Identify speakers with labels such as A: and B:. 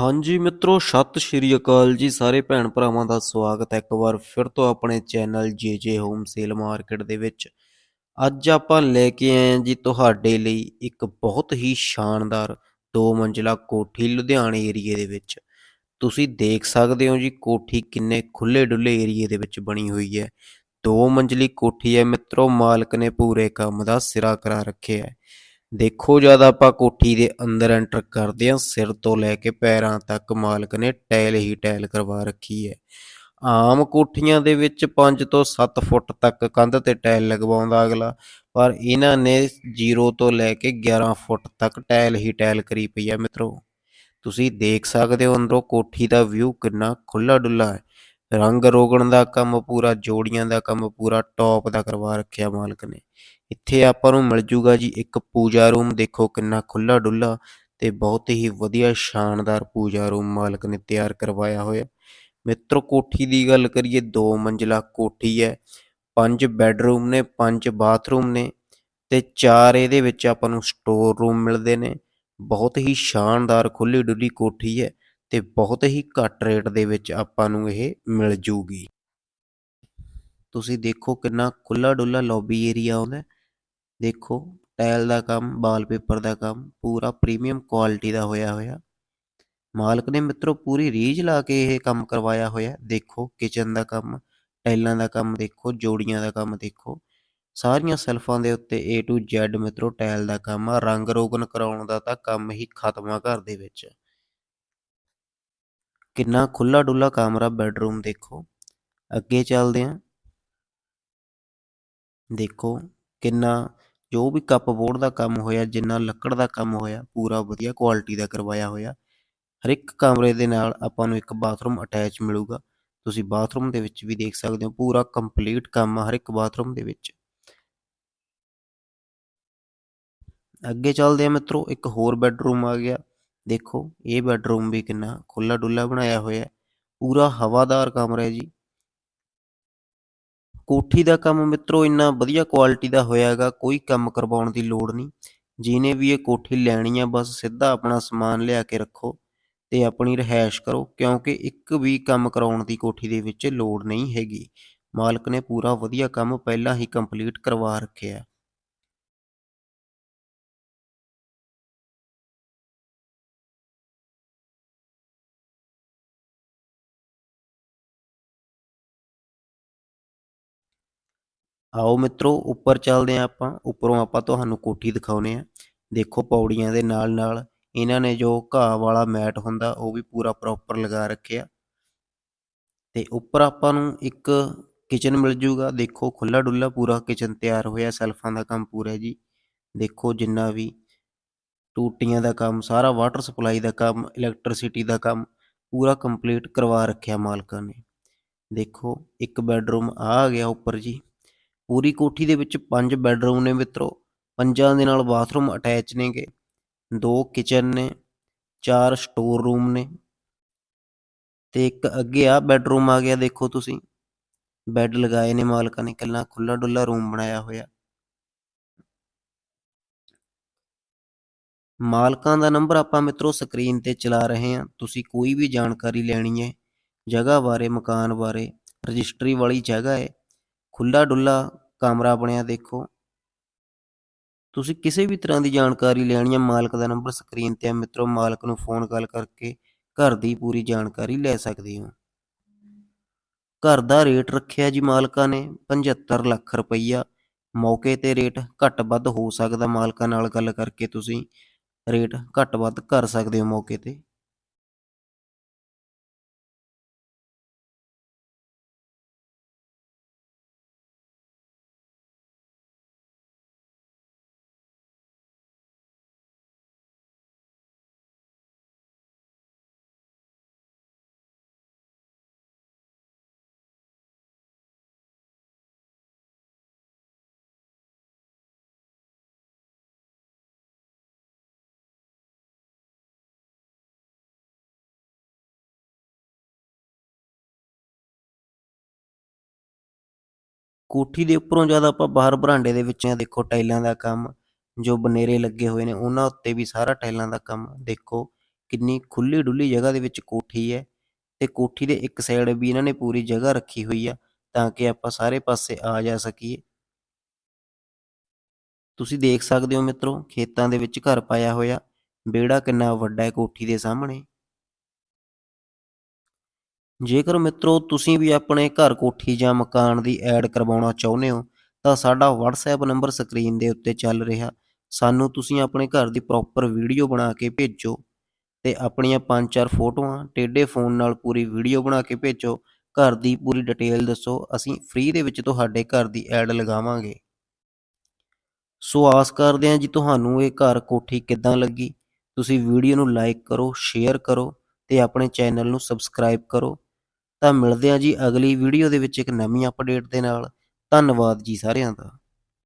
A: ਹਾਂਜੀ ਮਿੱਤਰੋ, ਸਤਿ ਸ਼੍ਰੀ ਅਕਾਲ ਜੀ ਸਾਰੇ ਭੈਣ ਭਰਾਵਾਂ ਦਾ ਸਵਾਗਤ ਹੈ ਇੱਕ ਵਾਰ ਫਿਰ ਤੋਂ ਆਪਣੇ channel JJ home sale market ਦੇ ਵਿੱਚ। ਅੱਜ ਆਪਾਂ ਲੈ ਕੇ ਆਏ ਹਾਂ ਜੀ ਤੁਹਾਡੇ ਲਈ ਇੱਕ ਬਹੁਤ ਹੀ ਸ਼ਾਨਦਾਰ ਦੋ ਮੰਜ਼ਿਲਾ ਕੋਠੀ ਲੁਧਿਆਣੇ ਏਰੀਏ ਦੇ ਵਿੱਚ। ਤੁਸੀਂ ਦੇਖ ਸਕਦੇ ਹੋ ਜੀ ਕੋਠੀ ਕਿੰਨੇ ਖੁੱਲੇ ਡੁੱਲੇ ਏਰੀਏ ਦੇ ਵਿੱਚ ਬਣੀ ਹੋਈ ਹੈ। ਦੋ ਮੰਜ਼ਲੀ ਕੋਠੀ ਹੈ ਮਿੱਤਰੋ, ਮਾਲਕ ਨੇ ਪੂਰੇ ਕੰਮ ਦਾ ਸਿਰਾ ਕਰਾ ਰੱਖਿਆ ਹੈ। ਦੇਖੋ ਜਦ ਆਪਾਂ ਕੋਠੀ ਦੇ ਅੰਦਰ ਐਂਟਰ ਕਰਦੇ ਹਾਂ, ਸਿਰ ਤੋਂ ਲੈ ਕੇ ਪੈਰਾਂ ਤੱਕ ਮਾਲਕ ਨੇ ਟਾਇਲ ਹੀ ਟਾਇਲ ਕਰਵਾ ਰੱਖੀ ਹੈ। ਆਮ ਕੋਠੀਆਂ ਦੇ ਵਿੱਚ 5 ਤੋਂ 7 ਫੁੱਟ ਤੱਕ ਕੰਧ ਤੇ ਟਾਇਲ ਲਗਵਾਉਂਦਾ ਅਗਲਾ, ਪਰ ਇਹਨਾਂ ਨੇ 0 ਤੋਂ ਲੈ ਕੇ 11 ਫੁੱਟ ਤੱਕ ਟਾਇਲ ਹੀ ਟਾਇਲ ਕਰੀ ਪਈ ਹੈ ਮਿੱਤਰੋ। ਤੁਸੀਂ ਦੇਖ ਸਕਦੇ ਹੋ ਅੰਦਰੋਂ ਕੋਠੀ ਦਾ ਵਿਊ ਕਿੰਨਾ ਖੁੱਲਾ ਡੁੱਲਾ ਹੈ। ਰੰਗ ਰੋਗਣ ਦਾ ਕੰਮ, ਪੂਰਾ ਜੋੜੀਆਂ ਦਾ ਕੰਮ, ਪੂਰਾ ਟੌਪ ਦਾ ਕਰਵਾ ਰੱਖਿਆ ਮਾਲਕ ਨੇ। ਇੱਥੇ ਆਪਾਂ ਨੂੰ ਮਿਲ ਜੂਗਾ ਜੀ ਇੱਕ ਪੂਜਾ ਰੂਮ ਦੇਖੋ ਕਿੰਨਾ ਖੁੱਲਾ ਡੁੱਲਾ ਤੇ ਬਹੁਤ ਹੀ ਵਧੀਆ ਸ਼ਾਨਦਾਰ ਪੂਜਾ ਰੂਮ ਮਾਲਕ ਨੇ ਤਿਆਰ ਕਰਵਾਇਆ ਹੋਇਆ। ਮਿੱਤਰੋ, ਕੋਠੀ ਦੀ ਗੱਲ ਕਰੀਏ, ਦੋ ਮੰਜ਼ਲਾ ਕੋਠੀ ਹੈ, ਪੰਜ ਬੈੱਡਰੂਮ ਨੇ, ਪੰਜ ਬਾਥਰੂਮ ਨੇ ਤੇ ਚਾਰ ਇਹਦੇ ਵਿੱਚ ਆਪਾਂ ਨੂੰ ਸਟੋਰ ਰੂਮ ਮਿਲਦੇ ਨੇ। ਬਹੁਤ ਹੀ ਸ਼ਾਨਦਾਰ ਖੁੱਲੀ ਡੁੱਲੀ ਕੋਠੀ ਹੈ। ਤੇ ਬਹੁਤ ਹੀ ਘੱਟ ਰੇਟ ਦੇ ਵਿੱਚ ਆਪਾਂ ਨੂੰ ਇਹ ਮਿਲ ਜੂਗੀ। ਤੁਸੀਂ ਦੇਖੋ ਕਿੰਨਾ ਖੁੱਲਾ ਡੁੱਲਾ ਲੌਬੀ ਏਰੀਆ ਆਉਂਦਾ ਦੇਖੋ ਟਾਇਲ ਦਾ ਕੰਮ ਵਾਲਪੇਪਰ ਦਾ ਕੰਮ, ਪੂਰਾ ਪ੍ਰੀਮੀਅਮ ਕੁਆਲਿਟੀ ਦਾ ਹੋਇਆ ਹੋਇਆ। ਮਾਲਕ ਨੇ ਮਿੱਤਰੋ ਪੂਰੀ ਰੀਝ ਲਾ ਕੇ ਇਹ ਕੰਮ ਕਰਵਾਇਆ ਹੋਇਆ ਦੇਖੋ ਕਿਚਨ ਦਾ ਕੰਮ ਟਾਈਲਾਂ ਦਾ ਕੰਮ ਦੇਖੋ, ਜੋੜੀਆਂ ਦਾ ਕੰਮ ਦੇਖੋ। ਸਾਰੀਆਂ ਸੈਲਫਾਂ ਦੇ ਉੱਤੇ A to Z ਮਿੱਤਰੋ ਟਾਇਲ ਦਾ ਕੰਮ ਆ। ਰੰਗ ਰੋਗਨ ਕਰਾਉਣ ਦਾ ਤਾਂ ਕੰਮ ਹੀ ਖਤਮ ਆ ਘਰ ਦੇ ਵਿੱਚ। ਕਿੰਨਾ ਖੁੱਲਾ ਡੁੱਲਾ ਕਮਰਾ ਬੈੱਡਰੂਮ ਦੇਖੋ। ਅੱਗੇ ਚੱਲਦੇ ਹਾਂ। ਦੇਖੋ ਕਿੰਨਾ, ਜੋ ਵੀ ਕੱਪ ਬੋਰਡ ਦਾ ਕੰਮ ਹੋਇਆ, ਜਿੰਨਾ ਲੱਕੜ ਦਾ ਕੰਮ ਹੋਇਆ, ਪੂਰਾ ਵਧੀਆ ਕੁਆਲਿਟੀ ਦਾ ਕਰਵਾਇਆ ਹੋਇਆ। ਹਰ ਇੱਕ ਕਮਰੇ ਦੇ ਨਾਲ ਆਪਾਂ ਨੂੰ ਇੱਕ ਬਾਥਰੂਮ ਅਟੈਚ ਮਿਲੂਗਾ। ਤੁਸੀਂ ਬਾਥਰੂਮ ਦੇ ਵਿੱਚ ਵੀ ਦੇਖ ਸਕਦੇ ਹੋ, ਪੂਰਾ ਕੰਪਲੀਟ ਕੰਮ ਹਰ ਇੱਕ ਬਾਥਰੂਮ ਦੇ ਵਿੱਚ। ਅੱਗੇ ਚੱਲਦੇ ਆ ਮਿੱਤਰੋ, ਇੱਕ ਹੋਰ ਬੈੱਡਰੂਮ ਆ ਗਿਆ। ਦੇਖੋ, ਇਹ ਬੈਡਰੂਮ ਵੀ ਕਿੰਨਾ ਖੁੱਲਾ ਡੁੱਲਾ ਬਣਾਇਆ ਹੋਇਆ ਪੂਰਾ ਹਵਾਦਾਰ ਕਮਰਾ ਹੈ ਜੀ। ਕੋਠੀ ਦਾ ਕੰਮ ਮਿੱਤਰੋ, ਇੰਨਾ ਵਧੀਆ ਕੁਆਲਿਟੀ ਦਾ ਹੋਇਆਗਾ ਕੋਈ ਕੰਮ ਕਰਵਾਉਣ ਦੀ ਲੋੜ ਨਹੀਂ। ਜਿਨੇ ਵੀ ਇਹ ਕੋਠੀ ਲੈਣੀ ਆ, ਬਸ ਸਿੱਧਾ ਆਪਣਾ ਸਮਾਨ ਲਿਆ ਕੇ ਰੱਖੋ ਤੇ ਆਪਣੀ ਰਹਿائش ਕਰੋ, ਕਿਉਂਕਿ ਇੱਕ ਵੀ ਕੰਮ ਕਰਾਉਣ ਦੀ ਕੋਠੀ ਦੇ ਵਿੱਚ ਲੋੜ ਨਹੀਂ ਹੈਗੀ। ਮਾਲਕ ਨੇ ਪੂਰਾ ਵਧੀਆ ਕੰਮ ਪਹਿਲਾਂ ਹੀ ਕੰਪਲੀਟ ਕਰਵਾ ਰੱਖਿਆ ਆਓ ਮਿੱਤਰੋ, ਉੱਪਰ ਚੱਲਦੇ ਆਂ ਆਪਾਂ। ਉੱਪਰੋਂ ਆਪਾਂ ਤੁਹਾਨੂੰ ਕੋਠੀ ਦਿਖਾਉਨੇ ਆ ਦੇਖੋ ਪੌੜੀਆਂ ਦੇ ਨਾਲ ਨਾਲ ਇਹਨਾਂ ਨੇ ਜੋ ਘਾਹ ਵਾਲਾ ਮੈਟ ਹੁੰਦਾ, ਉਹ ਵੀ ਪੂਰਾ ਪ੍ਰੋਪਰ ਲਗਾ ਰੱਖਿਆ। ਤੇ ਉੱਪਰ ਆਪਾਂ ਨੂੰ ਇੱਕ ਕਿਚਨ ਮਿਲ ਜੂਗਾ। ਦੇਖੋ ਖੁੱਲਾ ਡੁੱਲਾ ਪੂਰਾ ਕਿਚਨ ਤਿਆਰ ਹੋਇਆ, ਸੈਲਫਾਂ ਦਾ ਕੰਮ ਪੂਰਾ ਜੀ। ਦੇਖੋ ਜਿੰਨਾ ਵੀ ਟੂਟੀਆਂ ਦਾ ਕੰਮ, ਸਾਰਾ ਵਾਟਰ ਸਪਲਾਈ ਦਾ ਕੰਮ ਇਲੈਕਟ੍ਰਿਸਿਟੀ ਦਾ ਕੰਮ, ਪੂਰਾ ਕੰਪਲੀਟ ਕਰਵਾ ਰੱਖਿਆ ਮਾਲਕਾਂ ਨੇ। ਦੇਖੋ ਇੱਕ ਬੈੱਡਰੂਮ ਆ ਗਿਆ ਉੱਪਰ ਜੀ। ਪੂਰੀ ਕੋਠੀ ਦੇ ਵਿੱਚ ਪੰਜ ਬੈੱਡਰੂਮ ਨੇ ਮਿੱਤਰੋ। ਪੰਜਾਂ ਦੇ ਨਾਲ ਬਾਥਰੂਮ ਅਟੈਚ ਨੇਗੇ। ਦੋ ਕਿਚਨ ਨੇ, ਚਾਰ ਸਟੋਰ ਰੂਮ ਨੇ ਤੇ ਇੱਕ ਅੱਗੇ ਆ ਬੈੱਡਰੂਮ ਆ ਗਿਆ ਦੇਖੋ ਤੁਸੀਂ। ਬੈੱਡ ਲਗਾਏ ਨੇ ਮਾਲਕਾਂ ਨੇ ਕੱਲਾ ਖੁੱਲਾ ਡੁੱਲਾ ਰੂਮ ਬਣਾਇਆ ਹੋਇਆ। ਮਾਲਕਾਂ ਦਾ ਨੰਬਰ ਆਪਾਂ ਮਿੱਤਰੋ ਸਕਰੀਨ ਤੇ ਚਲਾ ਰਹੇ ਹਾਂ। ਤੁਸੀਂ ਕੋਈ ਵੀ ਜਾਣਕਾਰੀ ਲੈਣੀ ਹੈ, ਜਗ੍ਹਾ ਬਾਰੇ, ਮਕਾਨ ਬਾਰੇ, ਰਜਿਸਟਰੀ ਵਾਲੀ ਜਗ੍ਹਾ ਹੈ ਖੁੱਲਾ ਡੁੱਲਾ ਕਮਰਾ ਬਣਿਆ ਦੇਖੋ। ਤੁਸੀਂ ਕਿਸੇ ਵੀ ਤਰ੍ਹਾਂ ਦੀ ਜਾਣਕਾਰੀ ਲੈਣੀ ਹੈ ਮਾਲਕ ਦਾ ਨੰਬਰ ਸਕਰੀਨ ਤੇ ਹੈ ਮਿੱਤਰੋ, ਮਾਲਕ ਨੂੰ ਫੋਨ ਕਾਲ ਕਰਕੇ ਘਰ ਦੀ ਪੂਰੀ ਜਾਣਕਾਰੀ ਲੈ ਸਕਦੇ ਹੋ। ਘਰ ਦਾ ਰੇਟ ਰੱਖਿਆ ਜੀ ਮਾਲਕਾਂ ਨੇ 75 ਲੱਖ ਰੁਪਈਆ। ਮੌਕੇ ਤੇ ਰੇਟ ਘੱਟ ਵੱਧ ਹੋ ਸਕਦਾ ਮਾਲਕਾਂ ਨਾਲ ਗੱਲ ਕਰਕੇ ਤੁਸੀਂ ਰੇਟ ਘੱਟ ਵੱਧ ਕਰ ਸਕਦੇ ਹੋ ਮੌਕੇ ਤੇ। ਕੋਠੀ ਦੇ ਉੱਪਰੋਂ ਜਦ ਆਪਾਂ ਬਾਹਰ ਬਰਾਂਡੇ ਦੇ ਵਿੱਚ ਆ ਦੇਖੋ, ਟਾਈਲਾਂ ਦਾ ਕੰਮ, ਜੋ ਬਨੇਰੇ ਲੱਗੇ ਹੋਏ ਨੇ, ਉਹਨਾਂ ਉੱਤੇ ਵੀ ਸਾਰਾ ਟਾਈਲਾਂ ਦਾ ਕੰਮ ਦੇਖੋ, ਕਿੰਨੀ ਖੁੱਲੀ ਡੁੱਲੀ ਜਗ੍ਹਾ ਦੇ ਵਿੱਚ ਕੋਠੀ ਹੈ ਤੇ ਕੋਠੀ ਦੇ ਇੱਕ ਸਾਈਡ ਵੀ ਇਹਨਾਂ ਨੇ ਪੂਰੀ ਜਗ੍ਹਾ ਰੱਖੀ ਹੋਈ ਆ ਤਾਂ ਕਿ ਆਪਾਂ ਸਾਰੇ ਪਾਸੇ ਆ ਜਾ ਸਕੀਏ। ਤੁਸੀਂ ਦੇਖ ਸਕਦੇ ਹੋ ਮਿੱਤਰੋ, ਖੇਤਾਂ ਦੇ ਵਿੱਚ ਘਰ ਪਾਇਆ ਹੋਇਆ, ਵਿਹੜਾ ਕਿੰਨਾ ਵੱਡਾ ਹੈ ਕੋਠੀ ਦੇ ਸਾਹਮਣੇ। ਜੇਕਰ ਮਿੱਤਰੋ ਤੁਸੀਂ ਵੀ ਆਪਣੇ ਘਰ ਕੋਠੀ ਜਾਂ ਮਕਾਨ ਦੀ ਐਡ ਕਰਵਾਉਣਾ ਚਾਹੁੰਦੇ ਹੋ, ਤਾਂ ਸਾਡਾ WhatsApp ਨੰਬਰ ਸਕਰੀਨ ਦੇ ਉੱਤੇ ਚੱਲ ਰਿਹਾ। ਸਾਨੂੰ ਤੁਸੀਂ ਆਪਣੇ ਘਰ ਦੀ ਪ੍ਰੋਪਰ ਵੀਡੀਓ ਬਣਾ ਕੇ ਭੇਜੋ ਤੇ ਆਪਣੀਆਂ ਪੰਜ ਚਾਰ ਫੋਟੋਆਂ ਟੇਢੇ ਫੋਨ ਨਾਲ ਪੂਰੀ ਵੀਡੀਓ ਬਣਾ ਕੇ ਭੇਜੋ। ਘਰ ਦੀ ਪੂਰੀ ਡਿਟੇਲ ਦੱਸੋ, ਅਸੀਂ ਫ੍ਰੀ ਦੇ ਵਿੱਚ ਤੁਹਾਡੇ ਘਰ ਦੀ ਐਡ ਲਗਾਵਾਂਗੇ। ਸੋ ਆਸ ਕਰਦੇ ਹਾਂ ਜੀ ਤੁਹਾਨੂੰ ਇਹ ਘਰ ਕੋਠੀ ਕਿੱਦਾਂ ਲੱਗੀ। ਤੁਸੀਂ ਵੀਡੀਓ ਨੂੰ ਲਾਈਕ ਕਰੋ ਸ਼ੇਅਰ ਕਰੋ ਤੇ ਆਪਣੇ ਚੈਨਲ ਨੂੰ ਸਬਸਕ੍ਰਾਈਬ ਕਰੋ। ਤਾਂ ਮਿਲਦੇ ਹਾਂ ਜੀ ਅਗਲੀ ਵੀਡੀਓ ਦੇ ਵਿੱਚ ਇੱਕ ਨਵੀਂ ਅਪਡੇਟ ਦੇ ਨਾਲ। ਧੰਨਵਾਦ ਜੀ ਸਾਰਿਆਂ ਦਾ।